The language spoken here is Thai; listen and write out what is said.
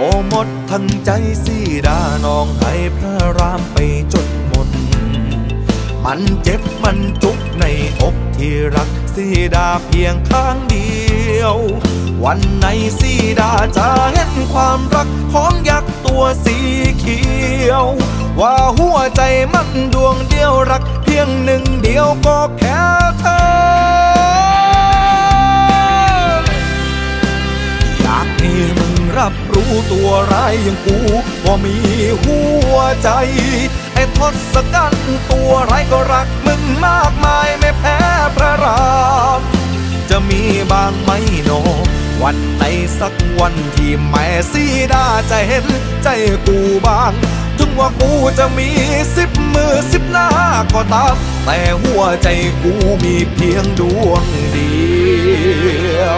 โอ้หมดทั้งใจสีดานองให้พระรามไปจดหมด มันเจ็บมันจุกในอกที่รักสีดาเพียงข้างเดียว วันไหนสีดาจะเห็นความรักของยักษ์ตัวสีเขียว ว่าหัวใจมันดวงเดียวรักเพียงหนึ่งเดียวก็แค่ รับรู้ตัวร้ายอย่างกูว่ามีหัวใจ ไอ้ทศกัณฐ์ตัวร้ายก็รักมึงมากมายไม่แพ้พระรามจะมีบางไหมโน วันไหนสักวันที่แม่สีดาจะเห็นใจกูบ้าง ถึงว่ากูจะมีสิบมือสิบหน้าก็ตาม แต่หัวใจกูมีเพียงดวงเดียว